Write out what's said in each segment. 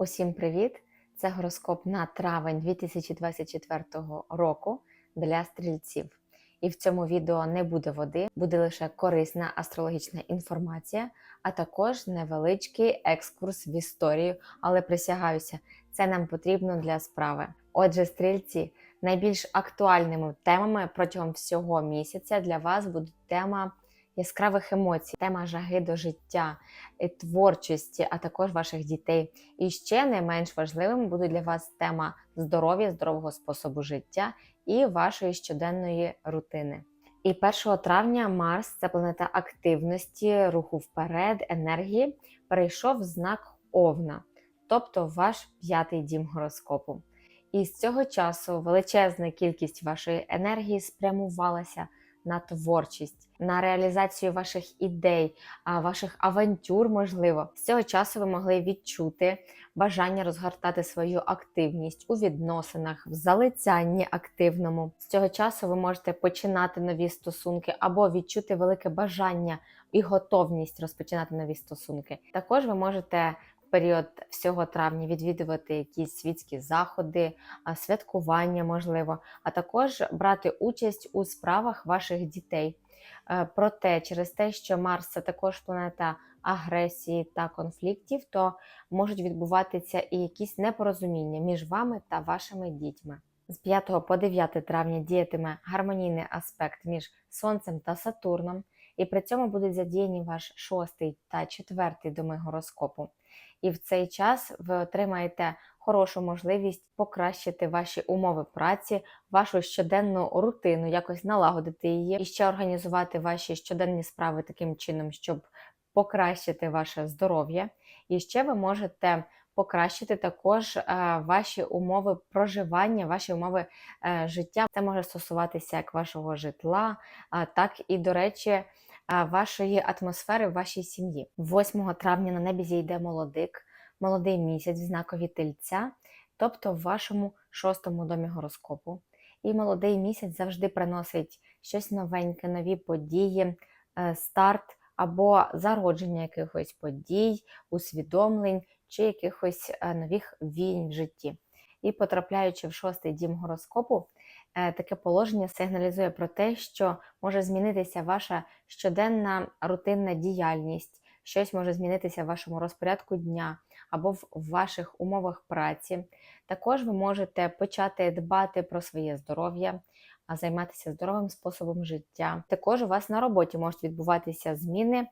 Усім привіт! Це гороскоп на травень 2024 року для стрільців. І в цьому відео не буде води, буде лише корисна астрологічна інформація, а також невеличкий екскурс в історію, але присягаюся, це нам потрібно для справи. Отже, стрільці, найбільш актуальними темами протягом всього місяця для вас буде тема яскравих емоцій, тема жаги до життя, і творчості, а також ваших дітей. І ще не менш важливим буде для вас тема здоров'я, здорового способу життя і вашої щоденної рутини. І 1 травня Марс, це планета активності, руху вперед, енергії, перейшов в знак Овна, тобто ваш п'ятий дім гороскопу. І з цього часу величезна кількість вашої енергії спрямувалася на творчість, на реалізацію ваших ідей, ваших авантюр, можливо. З цього часу ви могли відчути бажання розгортати свою активність у відносинах, в залицянні активному. З цього часу ви можете починати нові стосунки або відчути велике бажання і готовність розпочинати нові стосунки. Також ви можете період всього травня відвідувати якісь світські заходи, святкування, можливо, а також брати участь у справах ваших дітей. Е, проте, через те, що Марс це також планета агресії та конфліктів, то можуть відбуватися і якісь непорозуміння між вами та вашими дітьми. З 5 по 9 травня діятиме гармонійний аспект між Сонцем та Сатурном, і при цьому будуть задіяні ваш шостий та четвертий доми гороскопу і в цей час ви отримаєте хорошу можливість покращити ваші умови праці, вашу щоденну рутину, якось налагодити її і ще організувати ваші щоденні справи таким чином, щоб покращити ваше здоров'я. І ще ви можете покращити також е, ваші умови проживання, ваші умови е, життя. Це може стосуватися як вашого житла, так і, до речі, вашої атмосфери в вашій сім'ї. 8 травня на небі зійде молодик, молодий місяць в знакові тельця, тобто в вашому шостому домі гороскопу. І молодий місяць завжди приносить щось новеньке, нові події, е, старт або зародження якихось подій, усвідомлень чи якихось е, нових війн в житті. І потрапляючи в шостий дім гороскопу, таке положення сигналізує про те, що може змінитися ваша щоденна рутинна діяльність, щось може змінитися в вашому розпорядку дня або в ваших умовах праці. Також ви можете почати дбати про своє здоров'я, займатися здоровим способом життя. Також у вас на роботі можуть відбуватися зміни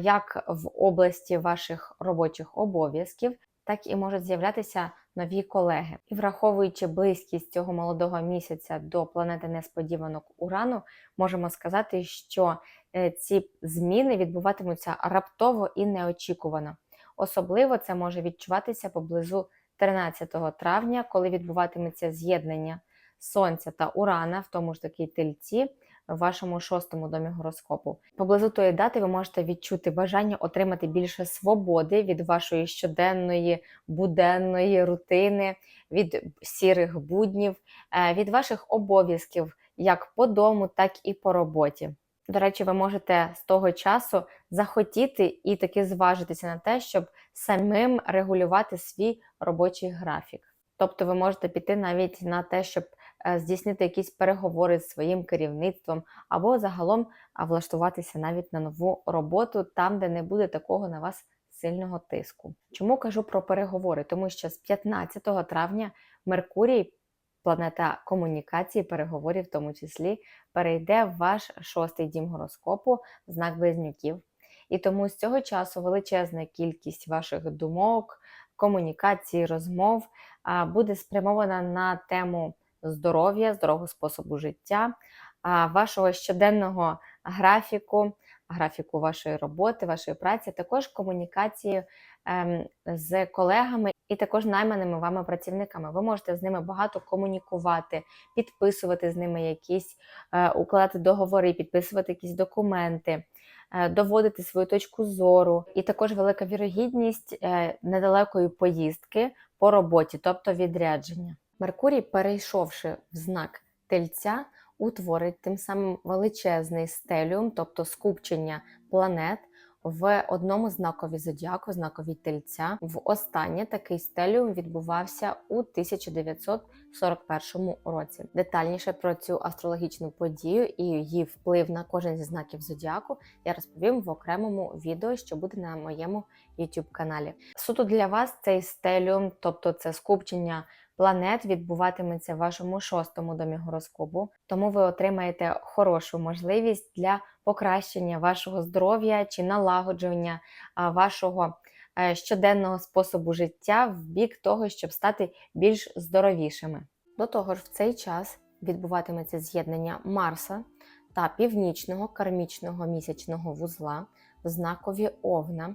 як в області ваших робочих обов'язків, так і можуть з'являтися нові колеги. І враховуючи близькість цього молодого місяця до планети несподіванок Урану, можемо сказати, що е, ці зміни відбуватимуться раптово і неочікувано. Особливо це може відчуватися поблизу 13 травня, коли відбуватиметься з'єднання Сонця та Урана, в тому ж таки тельці в вашому шостому домі гороскопу. Поблизу тої дати ви можете відчути бажання отримати більше свободи від вашої щоденної буденної рутини, від сірих буднів, е, від ваших обов'язків як по дому, так і по роботі. До речі, ви можете з того часу захотіти і таки зважитися на те, щоб самим регулювати свій робочий графік. Тобто ви можете піти навіть на те, щоб здійснити якісь переговори з своїм керівництвом, або загалом влаштуватися навіть на нову роботу, там, де не буде такого на вас сильного тиску. Чому кажу про переговори? Тому що з 15 травня Меркурій. Планета комунікації, переговорів, в тому числі, перейде в ваш шостий дім гороскопу, знак близнюків. І тому з цього часу величезна кількість ваших думок, комунікації, розмов буде спрямована на тему здоров'я, здорового способу життя, вашого щоденного графіку, графіку вашої роботи, вашої праці, також комунікації ем, з колегами і також найманими вами працівниками. Ви можете з ними багато комунікувати, підписувати з ними якісь, е, укладати договори, підписувати якісь документи. Е, доводити свою точку зору, і також велика вірогідність е, недалекої поїздки по роботі, тобто відрядження. Меркурій, перейшовши в знак тельця, утворить тим самим величезний стеліум, тобто скупчення планет в одному знакові зодіаку, знакові тельця. В останнє такий стеліум відбувався у 1941 році. Детальніше про цю астрологічну подію і її вплив на кожен зі знаків зодіаку я розповім в окремому відео, що буде на моєму YouTube каналі. Суто для вас цей стеліум, тобто це скупчення планет, відбуватиметься в вашому шостому домі гороскопу, тому ви отримаєте хорошу можливість для покращення вашого здоров'я чи налагодження вашого е, щоденного способу життя в бік того, щоб стати більш здоровішими. До того ж, в цей час відбуватиметься з'єднання Марса та північного кармічного місячного вузла в знакові Овна.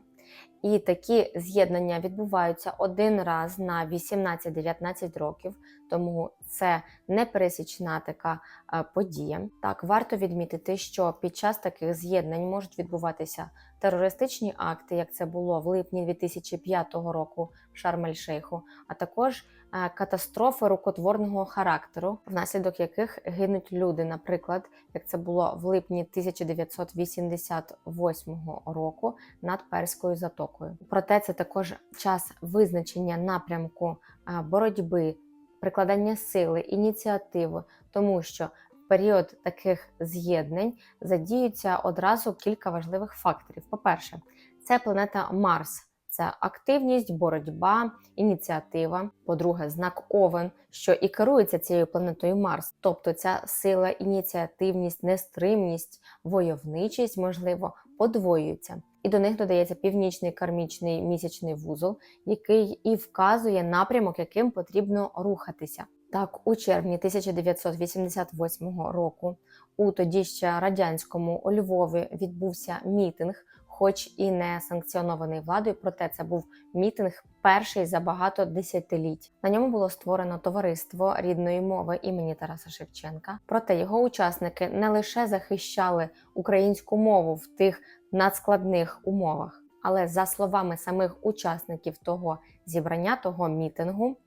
І такі з'єднання відбуваються один раз на 18-19 років, тому це непересічна така е, подія. Так, варто відмітити, що під час таких з'єднань можуть відбуватися терористичні акти, як це було в липні 2005 року в Шарм-ель-Шейху, а також е, катастрофи рукотворного характеру, внаслідок яких гинуть люди, наприклад, як це було в липні 1988 року над Перською затокою. Проте це також час визначення напрямку боротьби, прикладання сили, ініціативи, тому що період таких з'єднань задіються одразу кілька важливих факторів. По-перше, це планета Марс. Це активність, боротьба, ініціатива. По-друге, знак Овен, що і керується цією планетою Марс, тобто ця сила, ініціативність, нестримність, войовничість, можливо, подвоюються. І до них додається північний кармічний місячний вузол, який і вказує напрямок, яким потрібно рухатися. Так, у червні 1988 року у тоді ще радянському у Львові відбувся мітинг, хоч і не санкціонований владою, проте це був мітинг перший за багато десятиліть. На ньому було створено товариство рідної мови імені Тараса Шевченка. Проте його учасники не лише захищали українську мову в тих надскладних умовах, але за словами самих учасників того зібрання, того мітингу,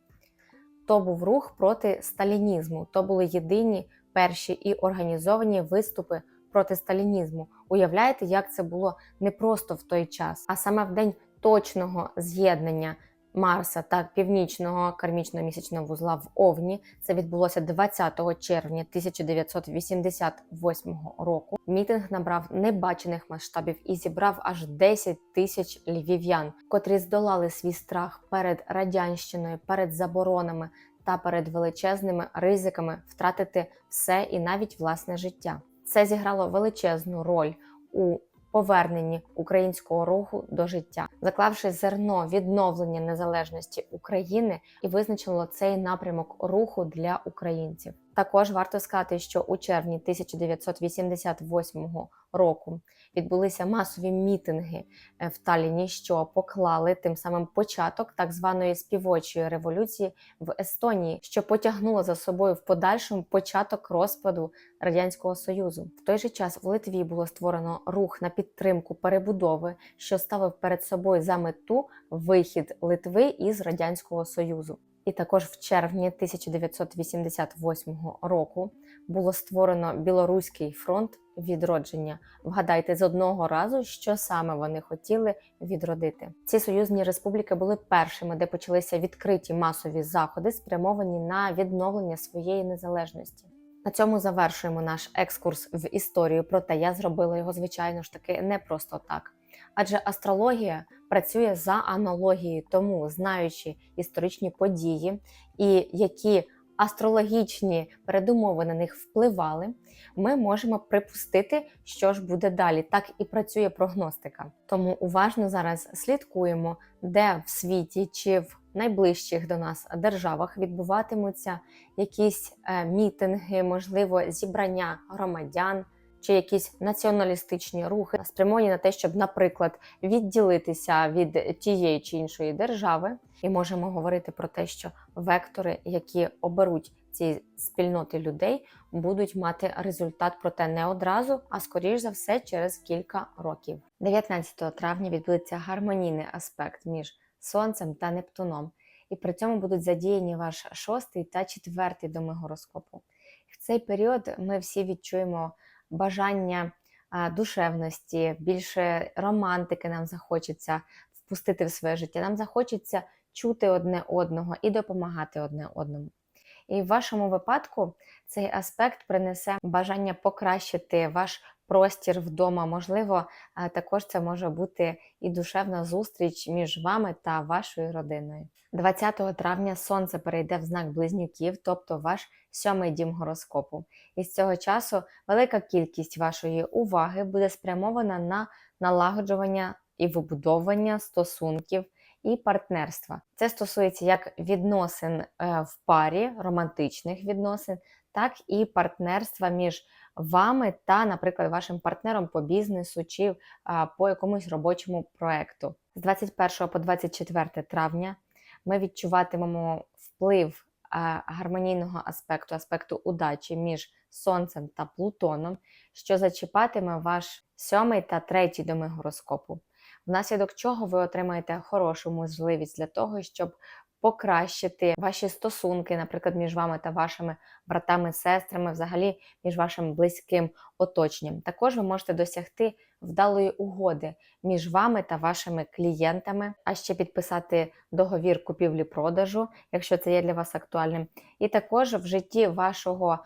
то був рух проти сталінізму. То були єдині перші і організовані виступи проти сталінізму. Уявляєте, як це було не просто в той час, а саме в день точного з'єднання Марса та північного кармічного місячного вузла в Овні. Це відбулося 20 червня 1988 року. Мітинг набрав небачених масштабів і зібрав аж 10 тисяч львів'ян, котрі здолали свій страх перед радянщиною, перед заборонами та перед величезними ризиками втратити все і навіть власне життя. Це зіграло величезну роль у поверненні українського руху до життя, заклавши зерно відновлення незалежності України і визначило цей напрямок руху для українців. Також варто сказати, що у червні 1988 року відбулися масові мітинги е, в Талліні, що поклали тим самим початок так званої співочої революції в Естонії, що потягнуло за собою в подальшому початок розпаду радянського союзу. В той же час в Литві було створено рух на підтримку перебудови, що ставив перед собою за мету вихід Литви із радянського союзу. І також в червні 1988 року було створено Білоруський фронт відродження. Вгадайте з одного разу, що саме вони хотіли відродити. Ці союзні республіки були першими, де почалися відкриті масові заходи, спрямовані на відновлення своєї незалежності. На цьому завершуємо наш екскурс в історію. Проте я зробила його, звичайно ж таки, не просто так. Адже астрологія працює за аналогією, тому знаючи історичні події і які астрологічні передумови на них впливали, ми можемо припустити, що ж буде далі. Так і працює прогностика. Тому уважно зараз слідкуємо, де в світі чи в найближчих до нас державах відбуватимуться якісь е, мітинги, можливо, зібрання громадян чи якісь націоналістичні рухи, спрямовані на те, щоб, наприклад, відділитися від тієї чи іншої держави, і можемо говорити про те, що вектори, які оберуть ці спільноти людей, будуть мати результат, проте не одразу, а скоріш за все через кілька років. 19 травня відбудеться гармонійний аспект між Сонцем та Нептуном, і при цьому будуть задіяні ваш шостий та четвертий доми гороскопу. В цей період ми всі відчуємо бажання душевності, більше романтики нам захочеться впустити в своє життя. Нам захочеться чути одне одного і допомагати одне одному. І в вашому випадку цей аспект принесе бажання покращити ваш простір вдома. Можливо, також це може бути і душевна зустріч між вами та вашою родиною. 20 травня сонце перейде в знак близнюків, тобто ваш сьомий дім гороскопу. І з цього часу велика кількість вашої уваги буде спрямована на налагоджування і вибудовування стосунків і партнерства. Це стосується як відносин е, в парі, романтичних відносин, так і партнерства між вами та, наприклад, вашим партнером по бізнесу чи по якомусь робочому проекту. З 21 по 24 травня ми відчуватимемо вплив гармонійного аспекту, аспекту удачі між Сонцем та Плутоном, що зачіпатиме ваш сьомий та третій доми гороскопу, внаслідок чого ви отримаєте хорошу можливість для того, щоб покращити ваші стосунки, наприклад, між вами та вашими братами, сестрами, взагалі між вашим близьким оточенням. Також ви можете досягти вдалої угоди між вами та вашими клієнтами, а ще підписати договір купівлі-продажу, якщо це є для вас актуальним. І також в житті вашого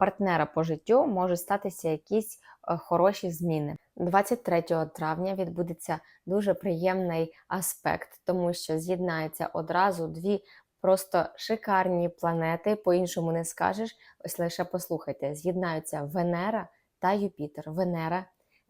партнера по життю можуть статися якісь е, хороші зміни. 23 травня відбудеться дуже приємний аспект, тому що з'єднаються одразу дві просто шикарні планети, по-іншому не скажеш. Ось лише послухайте: з'єднаються Венера та Юпітер. Венера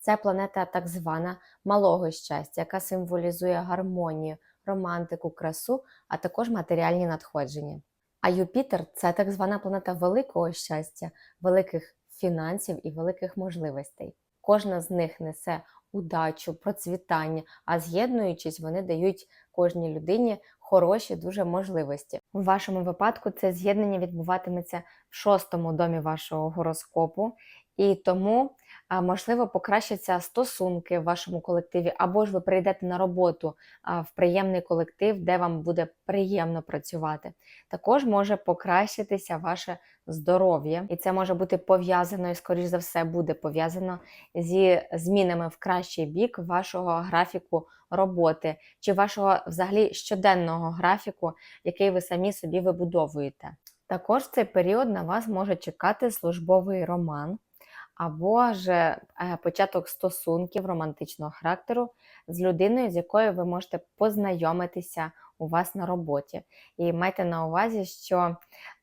це планета так звана малого щастя, яка символізує гармонію, романтику, красу, а також матеріальні надходження. А Юпітер це так звана планета великого щастя, великих фінансів і великих можливостей. Кожна з них несе удачу, процвітання, а з'єднуючись, вони дають кожній людині хороші дуже можливості. У вашому випадку це з'єднання відбуватиметься в шостому домі вашого гороскопу, і тому можливо покращаться стосунки в вашому колективі, або ж ви прийдете на роботу в приємний колектив, де вам буде приємно працювати. Також може покращитися ваше здоров'я, і це може бути пов'язано, і, скоріш за все, буде пов'язано зі змінами в кращий бік вашого графіку роботи чи вашого взагалі щоденного графіку, який ви самі собі вибудовуєте. Також в цей період на вас може чекати службовий роман або ж е, початок стосунків романтичного характеру з людиною, з якою ви можете познайомитися у вас на роботі. І майте на увазі, що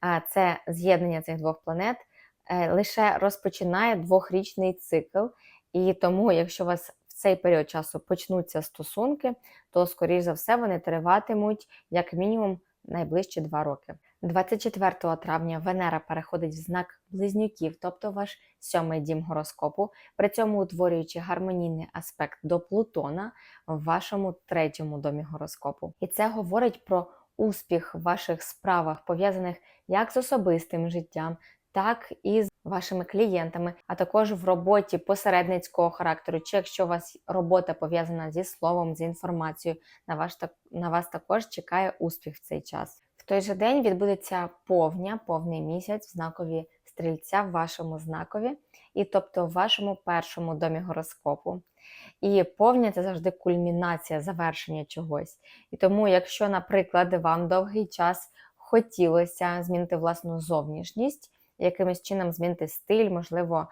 е, це з'єднання цих двох планет е, лише розпочинає двохрічний цикл. І тому, якщо у вас в цей період часу почнуться стосунки, то, скоріш за все, вони триватимуть як мінімум найближчі два роки. 24 травня Венера переходить в знак близнюків, тобто ваш сьомий дім гороскопу, при цьому утворюючи гармонійний аспект до Плутона в вашому третьому домі гороскопу. І це говорить про успіх в ваших справах, пов'язаних як з особистим життям, так і з вашими клієнтами, а також в роботі посередницького характеру, чи якщо у вас робота пов'язана зі словом, з інформацією, на вас, на вас також чекає успіх в цей час. В той же день відбудеться повня, повний місяць в знакові стрільця в вашому знакові, і тобто в вашому першому домі гороскопу. І повня це завжди кульмінація завершення чогось. І тому, якщо, наприклад, вам довгий час хотілося змінити власну зовнішність, якимось чином змінити стиль, можливо,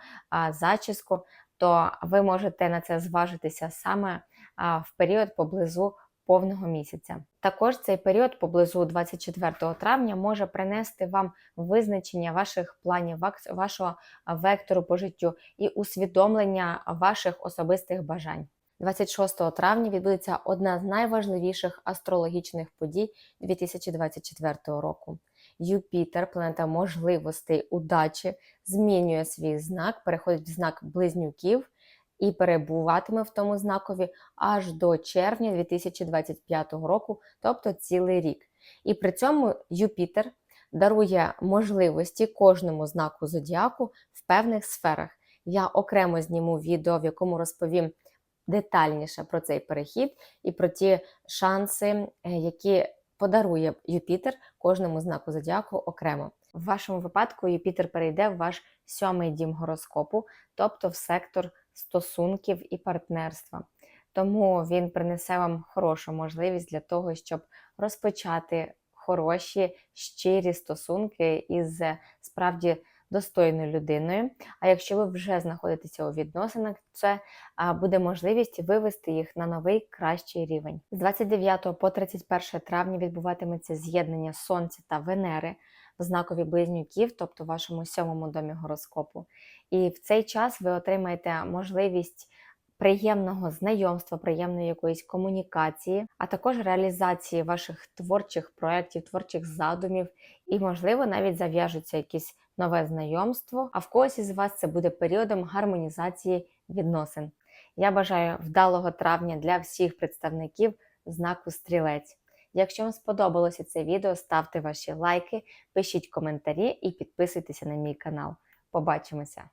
зачіску, то ви можете на це зважитися саме в період поблизу повного місяця. Також цей період поблизу 24 травня може принести вам визначення ваших планів, вашого вектору по життю і усвідомлення ваших особистих бажань. 26 травня відбудеться одна з найважливіших астрологічних подій 2024 року. Юпітер, планета можливостей, удачі, змінює свій знак, переходить в знак близнюків і перебуватиме в тому знакові аж до червня 2025 року, тобто цілий рік. І при цьому Юпітер дарує можливості кожному знаку зодіаку в певних сферах. Я окремо зніму відео, в якому розповім детальніше про цей перехід і про ті шанси, е, які подарує Юпітер кожному знаку зодіаку окремо. В вашому випадку Юпітер перейде в ваш сьомий дім гороскопу, тобто в сектор стосунків і партнерства. Тому він принесе вам хорошу можливість для того, щоб розпочати хороші, щирі стосунки із е, справді достойною людиною. А якщо ви вже знаходитеся у відносинах, це буде можливість вивести їх на новий кращий рівень. З 29 по 31 травня відбуватиметься з'єднання Сонця та Венери в знакові близнюків, тобто вашому сьомому домі гороскопу. І в цей час ви отримаєте можливість приємного знайомства, приємної якоїсь комунікації, а також реалізації ваших творчих проєктів, творчих задумів, і, можливо, навіть зав'яжуться якісь нове знайомство. А в когось із вас це буде періодом гармонізації відносин. Я бажаю вдалого травня для всіх представників знаку стрілець. Якщо вам сподобалося це відео, ставте ваші лайки, пишіть коментарі і підписуйтеся на мій канал. Побачимося!